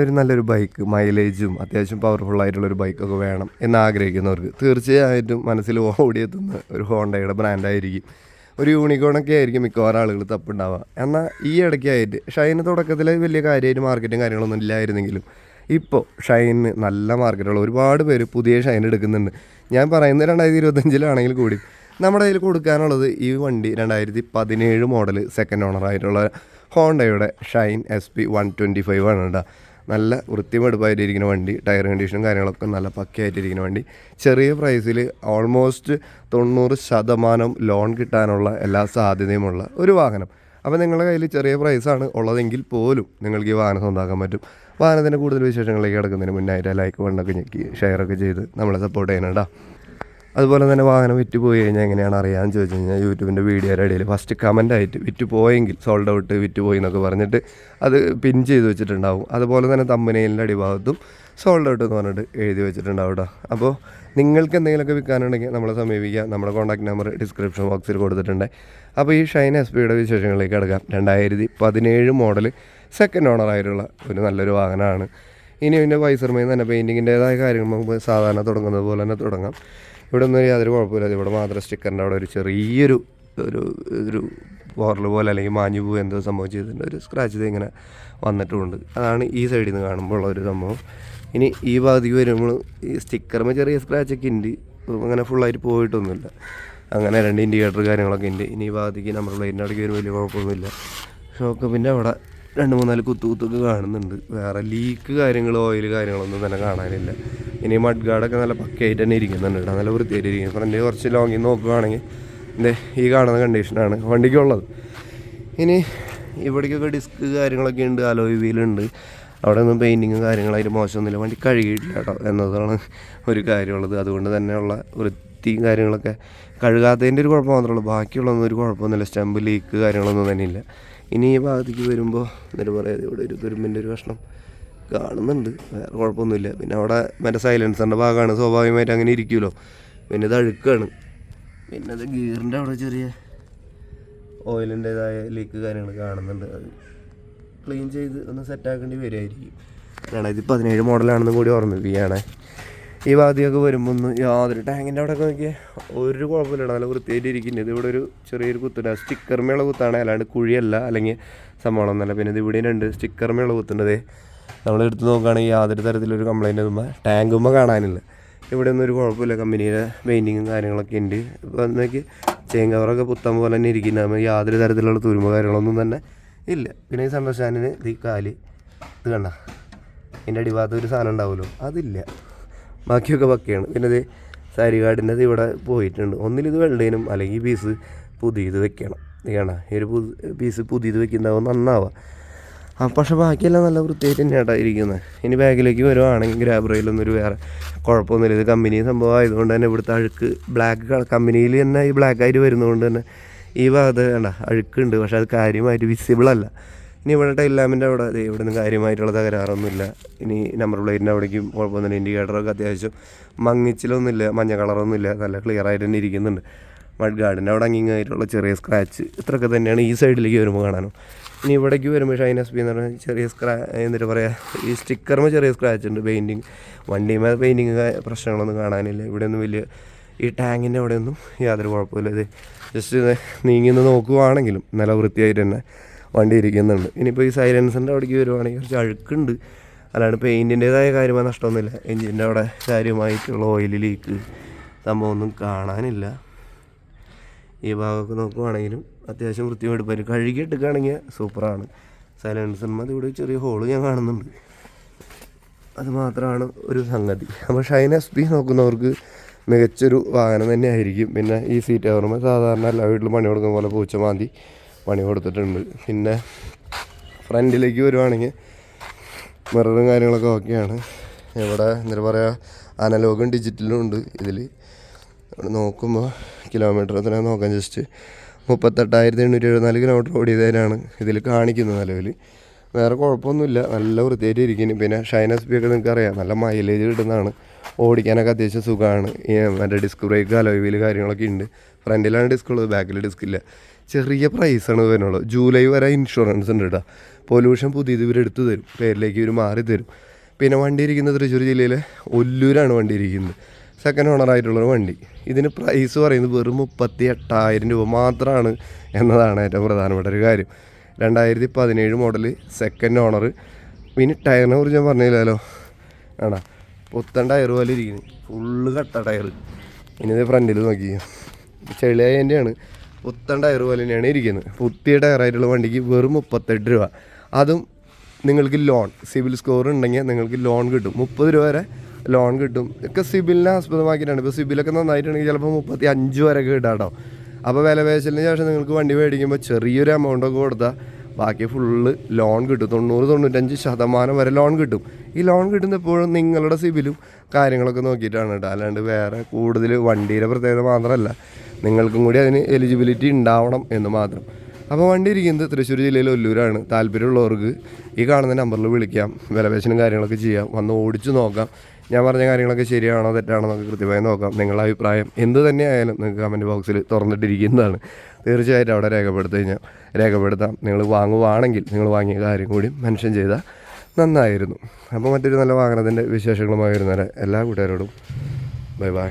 ഒരു നല്ലൊരു ബൈക്ക് മൈലേജും അത്യാവശ്യം പവർഫുൾ ആയിട്ടുള്ള ഒരു ബൈക്കൊക്കെ വേണം എന്ന് ആഗ്രഹിക്കുന്നവർക്ക് തീർച്ചയായിട്ടും മനസ്സിൽ ഓടിയെത്തുന്ന ഒരു ഹോണ്ടയുടെ ബ്രാൻഡായിരിക്കും ഒരു യൂണിക്കോണൊക്കെ ആയിരിക്കും മിക്കവാറും ആളുകൾ തപ്പുണ്ടാവുക. എന്നാൽ ഈ ഇടയ്ക്കായിട്ട് ഷൈന് തുടക്കത്തിൽ വലിയ കാര്യമായിട്ട് മാർക്കറ്റും കാര്യങ്ങളൊന്നും ഇല്ലായിരുന്നെങ്കിലും ഇപ്പോൾ ഷൈന് നല്ല മാർക്കറ്റുള്ള ഒരുപാട് പേര് പുതിയ ഷൈൻ എടുക്കുന്നുണ്ട്. ഞാൻ പറയുന്നത് രണ്ടായിരത്തി ഇരുപത്തഞ്ചിലാണെങ്കിൽ കൂടി നമ്മുടെ കയ്യിൽ കൊടുക്കാനുള്ളത് ഈ വണ്ടി രണ്ടായിരത്തി പതിനേഴ് മോഡൽ സെക്കൻഡ് ഓണർ ആയിട്ടുള്ള ഹോണ്ടയുടെ Shine S P one twenty five ആണ് കേട്ടോ നല്ല വൃത്തിമെടുപ്പായിട്ടിരിക്കുന്ന വണ്ടി ടയർ കണ്ടീഷനും കാര്യങ്ങളൊക്കെ നല്ല പക്കയായിട്ടിരിക്കുന്ന വണ്ടി. ചെറിയ പ്രൈസിൽ ഓൾമോസ്റ്റ് തൊണ്ണൂറ് ശതമാനം ലോൺ കിട്ടാനുള്ള എല്ലാ സാധ്യതയുമുള്ള ഒരു വാഹനം. അപ്പോൾ നിങ്ങളുടെ കയ്യിൽ ചെറിയ പ്രൈസാണ് ഉള്ളതെങ്കിൽ പോലും നിങ്ങൾക്ക് ഈ വാഹനം സ്വന്തമാക്കാൻ പറ്റും. വാഹനത്തിന്റെ കൂടുതൽ വിശേഷങ്ങളിലേക്ക് കിടക്കുന്നതിന് മുന്നായിട്ട് ലൈക്ക് വണ്ണൊക്കെ ഞെക്കി ഷെയറൊക്കെ ചെയ്ത് നമ്മളെ സപ്പോർട്ട് ചെയ്യണം അതുപോലെ തന്നെ വാഹനം വിറ്റ് പോയി കഴിഞ്ഞാൽ എങ്ങനെയാണ് അറിയാമെന്ന് ചോദിച്ചു കഴിഞ്ഞാൽ യൂട്യൂബിന്റെ വീഡിയോയുടെ ഇടയിൽ ഫസ്റ്റ് കമന്റ് ആയിട്ട് വിറ്റ് പോയെങ്കിൽ സോൾഡ് ഔട്ട് വിറ്റ് പോയി എന്നൊക്കെ പറഞ്ഞിട്ട് അത് പിൻ ചെയ്ത് വെച്ചിട്ടുണ്ടാവും. അതുപോലെ തന്നെ തമ്പനയിലിന്റെ അടിഭാഗത്തും സോൾഡ് ഔട്ട് എന്ന് പറഞ്ഞിട്ട് എഴുതി വെച്ചിട്ടുണ്ടാവും കേട്ടോ അപ്പോൾ നിങ്ങൾക്ക് എന്തെങ്കിലുമൊക്കെ വിൽക്കാനുണ്ടെങ്കിൽ നമ്മളെ സമീപിക്കുക നമ്മുടെ കോൺടാക്ട് നമ്പർ ഡിസ്ക്രിപ്ഷൻ ബോക്സിൽ കൊടുത്തിട്ടുണ്ട്. അപ്പോൾ ഈ ഷൈൻ എസ് പിയുടെ വിശേഷങ്ങളിലേക്ക് കിടക്കാം. രണ്ടായിരത്തി പതിനേഴ് മോഡൽ സെക്കൻഡ് ഓണർ ആയിട്ടുള്ള ഒരു നല്ലൊരു വാഹനമാണ്. ഇനി പിന്നെ വൈസർമയിൽ തന്നെ പെയിന്റിങ്ങിന്റേതായ കാര്യങ്ങൾ നമുക്ക് സാധാരണ തുടങ്ങുന്നത് പോലെ തന്നെ തുടങ്ങാം. ഇവിടെ ഒന്നും യാതൊരു കുഴപ്പമില്ല. ഇവിടെ മാത്രം സ്റ്റിക്കറിന്റെ അവിടെ ഒരു ചെറിയൊരു ഒരു ഒരു പോറൽ പോലെ അല്ലെങ്കിൽ മാഞ്ഞു പോകുക എന്തോ സംഭവം ചെയ്തിട്ടുണ്ട് ഒരു സ്ക്രാച്ച് ഇത് ഇങ്ങനെ വന്നിട്ടുമുണ്ട് അതാണ് ഈ സൈഡിൽ നിന്ന് കാണുമ്പോൾ ഉള്ള ഒരു സംഭവം. ഇനി ഈ ഭാഗത്തേക്ക് വരുമ്പോൾ ഈ സ്റ്റിക്കറുമ്പോൾ ചെറിയ സ്ക്രാച്ചൊക്കെ ഉണ്ട്. അങ്ങനെ ഫുള്ളായിട്ട് പോയിട്ടൊന്നുമില്ല. അങ്ങനെ രണ്ട് ഇൻഡിക്കേറ്റർ കാര്യങ്ങളൊക്കെ ഉണ്ട്. ഇനി ഈ ഭാഗത്തേക്ക് നമ്മൾ പ്ലേറ്റിന്റെ അടയ്ക്ക് വരും വലിയ കുഴപ്പമൊന്നുമില്ല. ഷോക്ക് പിന്നെ അവിടെ രണ്ട് മൂന്നാൽ കുത്തു കുത്തൊക്കെ കാണുന്നുണ്ട്. വേറെ ലീക്ക് കാര്യങ്ങൾ ഓയിൽ കാര്യങ്ങളൊന്നും തന്നെ കാണാനില്ല. ഇനി മഡ് ഗാർഡൊക്കെ നല്ല പക്കയായിട്ട് തന്നെ ഇരിക്കുന്നുണ്ട് കേട്ടോ. നല്ല വൃത്തിയായിട്ട് ഇരിക്കുന്നു ഫ്രണ്ട് കുറച്ച് ലോങ്ങിൽ നോക്കുകയാണെങ്കിൽ എന്തേ ഈ കാണുന്ന കണ്ടീഷനാണ് വണ്ടിക്കുള്ളത്. ഇനി ഇവിടേക്കൊക്കെ ഡിസ്ക് കാര്യങ്ങളൊക്കെ ഉണ്ട് അലോയ് വീലുണ്ട് അവിടെ ഒന്നും പെയിന്റിങ്ങും കാര്യങ്ങളായിട്ട് മോശമൊന്നുമില്ല. വണ്ടി കഴുകിയിട്ടില്ല കേട്ടോ എന്നതാണ് ഒരു കാര്യമുള്ളത്. അതുകൊണ്ട് തന്നെയുള്ള വൃത്തിയും കാര്യങ്ങളൊക്കെ കഴുകാത്തതിന്റെ ഒരു കുഴപ്പം മാത്രമേ ഉള്ളൂ. ബാക്കിയുള്ളൊന്നും ഒരു കുഴപ്പമൊന്നുമില്ല. സ്റ്റമ്പ് ലീക്ക് കാര്യങ്ങളൊന്നും തന്നെ ഇല്ല ഇനി ഈ ഭാഗത്തേക്ക് വരുമ്പോൾ എന്നിട്ട് പറയാതെ ഇവിടെ ഒരു തുരുമ്പിന്റെ ഒരു കഷ്ണം കാണുന്നുണ്ട്. വേറെ കുഴപ്പമൊന്നുമില്ല. പിന്നെ അവിടെ മറ്റേ സൈലൻസറിന്റെ ഭാഗമാണ് സ്വാഭാവികമായിട്ട് അങ്ങനെ ഇരിക്കുമല്ലോ. പിന്നെ ഇത് അഴുക്കാണ്. പിന്നെ അത് ഗിയറിന്റെ അവിടെ ചെറിയ ഓയിലിന്റെതായ ലീക്ക് കാര്യങ്ങൾ കാണുന്നുണ്ട്. അത് ക്ലീൻ ചെയ്ത് ഒന്ന് സെറ്റാക്കേണ്ടി വരുമായിരിക്കും രണ്ടായിരത്തി പതിനേഴ് മോഡലാണെന്നും കൂടി ഓർമ്മിപ്പിക്കുകയാണ് ഈ ഭാഗത്തേക്ക് വരുമ്പോൾ ഒന്ന് യാതൊരു ടാങ്കിന്റെ അവിടെ ഒക്കെ നോക്കിയാൽ ഒരു കുഴപ്പമില്ല നല്ല വൃത്തിയായിട്ട് ഇരിക്കുന്നത് ഇവിടെ ഒരു ചെറിയൊരു കുത്തുണ്ട്. സ്റ്റിക്കർമയുള്ള കുത്താണ്. അല്ലാണ്ട് കുഴിയല്ല. അല്ലെങ്കിൽ സംഭവമൊന്നുമല്ല പിന്നെ ഇത് ഇവിടെ രണ്ട് സ്റ്റിക്കർമയുള്ള കുത്തുണ്ടതേ നമ്മൾ എടുത്ത് നോക്കുകയാണെങ്കിൽ യാതൊരു തരത്തിലൊരു കംപ്ലൈന്റ് ഒന്നും ടാങ്കുമ്പോൾ കാണാനില്ല. ഇവിടെ ഒന്നും ഒരു കുഴപ്പമില്ല. കമ്പനിയുടെ പെയിന്റിങ്ങും കാര്യങ്ങളൊക്കെ ഉണ്ട്. ഇപ്പോൾ എന്നൊക്കെ ചെയിൻ കവറൊക്കെ പുത്തം പോലെ തന്നെ ഇരിക്കുന്നത് യാതൊരു തരത്തിലുള്ള തുരുമ്പ് കാര്യങ്ങളൊന്നും തന്നെ ഇല്ല. പിന്നെ ഈ സന്തോഷാനിന് ഈ കാൽ ഇത് കണ്ട? ഇതിന്റെ അടിഭാഗത്ത് ഒരു സാധനം ഉണ്ടാവുമല്ലോ? അതില്ല. ബാക്കിയൊക്കെ പക്കയാണ്. പിന്നെ ഇത് സാരി കാർഡിന്റെ ഇത് ഇവിടെ പോയിട്ടുണ്ട്. ഒന്നിലിത് വെള്ളേനും അല്ലെങ്കിൽ പീസ് പുതിയത് വെക്കണം. ഇത് കാണാം ഈ ഒരു പുതു പീസ് പുതിയത് വെക്കുന്നതാവും നന്നാവാം. പക്ഷേ ബാക്കിയെല്ലാം നല്ല വൃത്തിയായിട്ട് തന്നെയാണ് ഇരിക്കുന്നത് ഇനി ബാഗിലേക്ക് വരുവാണെങ്കിൽ ഗ്രാബ് റെയിലൊന്നും ഒരു വേറെ കുഴപ്പമൊന്നുമില്ല. ഇത് കമ്പനി സംഭവം ആയതുകൊണ്ട് തന്നെ ഇവിടുത്തെ അഴുക്ക് ബ്ലാക്ക് കമ്പനിയിൽ തന്നെ ഈ ബ്ലാക്ക് ആയിട്ട് വരുന്നതുകൊണ്ട് തന്നെ ഈ ഭാഗത്ത് വേണ്ട അഴുക്കുണ്ട്. പക്ഷെ അത് കാര്യമായിട്ട് വിസിബിൾ അല്ല. ഇനി ഇവിടെ ടൈലാമിന്റെ അവിടെ ഇവിടെ നിന്ന് കാര്യമായിട്ടുള്ള തകരാറൊന്നുമില്ല. ഇനി നമ്പർ പ്ലേറ്റിന്റെ അവിടേക്കും കുഴപ്പമൊന്നുമില്ല. ഇൻഡിക്കേറ്ററൊക്കെ അത്യാവശ്യം മങ്ങിച്ചിലൊന്നുമില്ല മഞ്ഞ കളറൊന്നുമില്ല നല്ല ക്ലിയർ ആയിട്ട് തന്നെ ഇരിക്കുന്നുണ്ട്. മഡ് ഗാർഡന്റെ അവിടെ അങ്ങിങ്ങായിട്ടുള്ള ചെറിയ സ്ക്രാച്ച് ഇത്രയൊക്കെ തന്നെയാണ് ഈ സൈഡിലേക്ക് വരുമ്പോൾ കാണാനും. ഇനി ഇവിടേക്ക് വരുമ്പോൾ എസ് പി എന്ന് പറഞ്ഞാൽ ചെറിയ സ്ക്രാ എന്നിട്ട് പറയുക ഈ സ്റ്റിക്കറിന് ചെറിയ സ്ക്രാച്ച് ഉണ്ട് പെയിന്റിങ് വണ്ടിമേ പെയിന്റിങ് പ്രശ്നങ്ങളൊന്നും കാണാനില്ല. ഇവിടെ ഒന്നും വലിയ ഈ ടാങ്കിന്റെ അവിടെയൊന്നും യാതൊരു കുഴപ്പമില്ല ഇത് ജസ്റ്റ് നീങ്ങി നിന്ന് നോക്കുവാണെങ്കിലും നല്ല വൃത്തിയായിട്ട് തന്നെ വണ്ടി ഇരിക്കുന്നുണ്ട്. ഇനിയിപ്പോൾ ഈ സൈലൻസിന്റെ അവിടേക്ക് വരുവാണെങ്കിൽ കുറച്ച് അഴുക്കുണ്ട്. അല്ലാണ്ട് പെയിന്റിന്റേതായ കാര്യമായ നഷ്ടമൊന്നുമില്ല. എഞ്ചിന്റെ അവിടെ കാര്യമായിട്ടുള്ള ഓയിൽ ലീക്ക് സംഭവമൊന്നും കാണാനില്ല. ഈ ഭാഗമൊക്കെ നോക്കുവാണെങ്കിലും അത്യാവശ്യം വൃത്തിയെടുപ്പായി കഴുകി എടുക്കുകയാണെങ്കിൽ സൂപ്പറാണ്. സൈലൻസ് ഇവിടെ ചെറിയ ഹോൾ ഞാൻ കാണുന്നുണ്ട്. അത് മാത്രമാണ് ഒരു സംഗതി. അപ്പോൾ ഷൈൻ എസ് പി നോക്കുന്നവർക്ക് മികച്ചൊരു വാഹനം തന്നെ ആയിരിക്കും പിന്നെ ഈ സീറ്റ് കവറുമ്പോൾ സാധാരണ എല്ലാ വീട്ടിലും പണി കൊടുക്കുന്ന പോലെ പൂച്ച മാന്തി പണി കൊടുത്തിട്ടുണ്ട്. പിന്നെ ഫ്രണ്ടിലേക്ക് വരുവാണെങ്കിൽ മിററും കാര്യങ്ങളൊക്കെ ഓക്കെയാണ് ഇവിടെ എന്താ പറയുക അനലോഗും ഡിജിറ്റലും ഉണ്ട് ഇതിൽ നോക്കുമ്പോൾ കിലോമീറ്റർ എത്ര നോക്കാൻ ജസ്റ്റ് മുപ്പത്തെട്ടായിരത്തി എണ്ണൂറ്റി എഴുപത്തിനാല് കിലോമീറ്റർ ഓടിയതിനാണ് ഇതിൽ കാണിക്കുന്നത് നിലവിൽ. വേറെ കുഴപ്പമൊന്നുമില്ല നല്ല വൃത്തിയായിട്ട് ഇരിക്കുന്നു. പിന്നെ പി ഒക്കെ നിങ്ങൾക്ക് അറിയാം നല്ല മൈലേജ് കിട്ടുന്നതാണ്. ഓടിക്കാനൊക്കെ അത്യാവശ്യം സുഖമാണ്. മറ്റേ ഡിസ്ക് ബ്രേക്ക് അലോയിൽ കാര്യങ്ങളൊക്കെ ഉണ്ട്. ഫ്രണ്ടിലാണ് ഡിസ്ക് ഉള്ളത് ബാക്കിൽ ഡിസ്ക് ഇല്ല. ചെറിയ പ്രൈസാണ് വരുന്നുള്ളൂ ജൂലൈ വരെ ഇൻഷുറൻസ് ഉണ്ട് കേട്ടോ പൊല്യൂഷൻ പുതിയത് ഇവർ എടുത്തു തരും. പേരിലേക്ക് ഇവർ മാറി തരും പിന്നെ വണ്ടി ഇരിക്കുന്നത് തൃശ്ശൂർ ജില്ലയിലെ ഒല്ലൂരാണ് വണ്ടി ഇരിക്കുന്നത്. സെക്കൻഡ് ഓണറായിട്ടുള്ളൊരു വണ്ടി. ഇതിന് പ്രൈസ് പറയുന്നത് വെറും മുപ്പത്തി എട്ടായിരം രൂപ മാത്രമാണ് എന്നതാണ് ഏറ്റവും പ്രധാനപ്പെട്ട ഒരു കാര്യം. രണ്ടായിരത്തി പതിനേഴ് മോഡൽ സെക്കൻഡ് ഓണർ ഇനി ടയറിനെ കുറിച്ച് ഞാൻ പറഞ്ഞില്ലല്ലോ. ആണോ പുത്തൻ ടയർ പോലെ ഇരിക്കുന്നു. ഫുള്ള് കട്ട ടയർ ഇനി ഫ്രണ്ടിൽ നോക്കി. ചെളിയായതിന്റെയാണ് പുത്തൻ ടയർ പോലെ തന്നെയാണ് ഇരിക്കുന്നത്. പുത്തിയ ടയറായിട്ടുള്ള വണ്ടിക്ക് വെറും മുപ്പത്തെട്ട് രൂപ. അതും നിങ്ങൾക്ക് ലോൺ സിവിൽ സ്കോർ ഉണ്ടെങ്കിൽ നിങ്ങൾക്ക് ലോൺ കിട്ടും. മുപ്പത് രൂപ വരെ ലോൺ കിട്ടും. ഒക്കെ സിബിലിനെ ആസ്പദമാക്കിയിട്ടാണ്. ഇപ്പോൾ സിബിലൊക്കെ നന്നായിട്ടുണ്ടെങ്കിൽ ചിലപ്പോൾ മുപ്പത്തി അഞ്ച് വരെയൊക്കെ കിട്ടാം കേട്ടോ അപ്പോൾ വില പേശലിന് ശേഷം നിങ്ങൾക്ക് വണ്ടി മേടിക്കുമ്പോൾ ചെറിയൊരു എമൗണ്ട് ഒക്കെ കൊടുത്താൽ ബാക്കി ഫുള്ള് ലോൺ കിട്ടും. തൊണ്ണൂറ് തൊണ്ണൂറ്റഞ്ച് ശതമാനം വരെ ലോൺ കിട്ടും. ഈ ലോൺ കിട്ടുന്ന എപ്പോഴും നിങ്ങളുടെ സിബിലും കാര്യങ്ങളൊക്കെ നോക്കിയിട്ടാണ് കേട്ടോ അല്ലാണ്ട് വേറെ കൂടുതൽ വണ്ടിയുടെ പ്രത്യേകത മാത്രമല്ല നിങ്ങൾക്കും കൂടി അതിന് എലിജിബിലിറ്റി ഉണ്ടാവണം എന്ന് മാത്രം. അപ്പോൾ വണ്ടി ഇരിക്കുന്നത് തൃശ്ശൂർ ജില്ലയിലെ ഒല്ലൂരാണ്. താല്പര്യമുള്ളവർക്ക് ഈ കാണുന്ന നമ്പറിൽ വിളിക്കാം. വിലപേശനും കാര്യങ്ങളൊക്കെ ചെയ്യാം. വന്ന് ഓടിച്ച് നോക്കാം. ഞാൻ പറഞ്ഞ കാര്യങ്ങളൊക്കെ ശരിയാണോ തെറ്റാണോ നമുക്ക് കൃത്യമായി നോക്കാം. നിങ്ങളുടെ അഭിപ്രായം എന്ത് തന്നെ ആയാലും നിങ്ങൾക്ക് കമന്റ് ബോക്സിൽ തുറന്നിട്ടിരിക്കുന്നതാണ്. തീർച്ചയായിട്ടും അവിടെ രേഖപ്പെടുത്തി കഴിഞ്ഞാൽ രേഖപ്പെടുത്താം. നിങ്ങൾ വാങ്ങുവാണെങ്കിൽ നിങ്ങൾ വാങ്ങിയ കാര്യം കൂടി മെൻഷൻ ചെയ്താൽ നന്നായിരുന്നു. അപ്പോൾ മറ്റൊരു നല്ല വാഹനത്തിന്റെ വിശേഷങ്ങളുമായി വരുന്നവരെ എല്ലാ കൂട്ടുകാരോടും ബൈ ബൈ